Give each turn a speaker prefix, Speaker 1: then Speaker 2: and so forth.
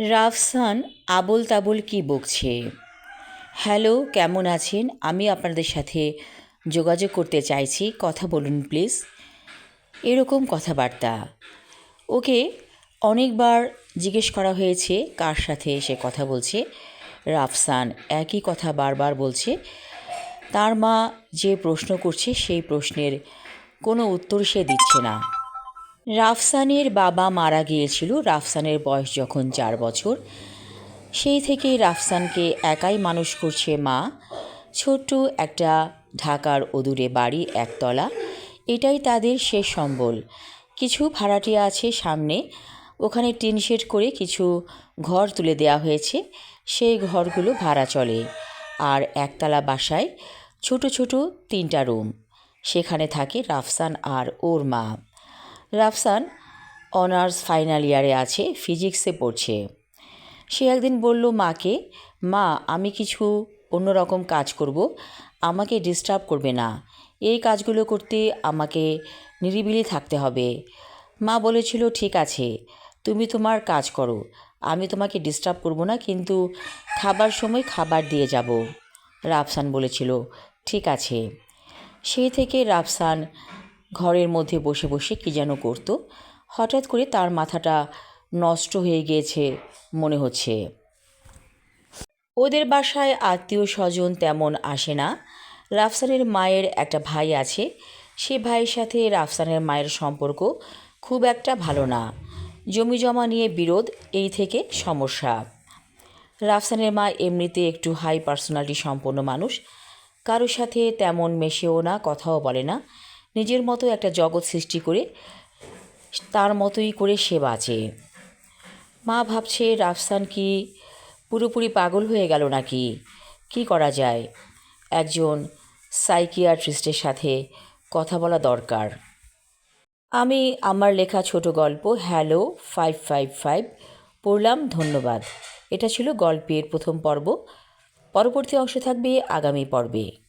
Speaker 1: রাফসান আবোল তাবোল কি বকছে? হ্যালো, কেমন আছেন? আমি আপনাদের সাথে যোগাযোগ করতে চাইছি। কথা বলুন, প্লিজ। এরকম কথাবার্তা। ওকে, অনেকবার জিজ্ঞেস করা হয়েছে কার সাথে সে কথা বলছে। রাফসান একই কথা বারবার বলছে। তার মা যে প্রশ্ন করছে, সেই প্রশ্নের কোনো উত্তর সে দিচ্ছে না। রাফসানের বাবা মারা গিয়েছিল, রাফসানের বয়স যখন চার বছর। সেই থেকেই রাফসানকে একাই মানুষ করছে মা। ছোট্ট একটা ঢাকার অদূরে বাড়ি, একতলা। এটাই তাদের শেষ সম্বল। কিছু ভাড়াটিয়া আছে সামনে। ওখানে টিন শেড করে কিছু ঘর তুলে দেওয়া হয়েছে। সেই ঘরগুলো ভাড়া চলে। আর একতলা বাসায় ছোট ছোট তিনটা রুম। সেখানে থাকে রাফসান আর ওর মা। রাফসান অনার্স ফাইনাল ইয়ারে আছে, ফিজিক্সে পড়ছে। সে একদিন বলল, মাকে, মা, আমি কিছু অন্যরকম কাজ করব, আমাকে ডিস্টার্ব করবে না। এই কাজগুলো করতে আমাকে নিরিবিলি থাকতে হবে। মা বলেছিল, ঠিক আছে, তুমি তোমার কাজ করো। আমি তোমাকে ডিস্টার্ব করব না, কিন্তু খাবার সময় খাবার দিয়ে যাব। রাফসান বলেছিল, ঠিক আছে। সেই থেকে রাফসান ঘরের মধ্যে বসে বসে কী যেন করতো। হঠাৎ করে তার মাথাটা নষ্ট হয়ে গিয়েছে মনে হচ্ছে। ওদের বাসায় আত্মীয় স্বজন তেমন আসে না। রাফসানের মায়ের একটা ভাই আছে। সে ভাইয়ের সাথে রাফসানের মায়ের সম্পর্ক খুব একটা ভালো না। জমি জমা নিয়ে বিরোধ, এই থেকে সমস্যা। রাফসানের মা এমনিতে একটু হাই পার্সোনালিটি সম্পন্ন মানুষ। কারোর সাথে তেমন মেশেও না, কথাও বলে না। নিজের মতো একটা জগৎ সৃষ্টি করে, তার মতোই করে সে বাঁচে। মা ভাবছে, রাফসান কি পুরোপুরি পাগল হয়ে গেল নাকি? কি করা যায়? একজন সাইকিয়াট্রিস্টের সাথে কথা বলা দরকার। আমি আমার লেখা ছোট গল্প, হ্যালো ফাইভ ফাইভ ফাইভ, পড়লাম, ধন্যবাদ। এটা ছিল গল্পের প্রথম পর্ব। পরবর্তী অংশ থাকবে আগামী পর্বে।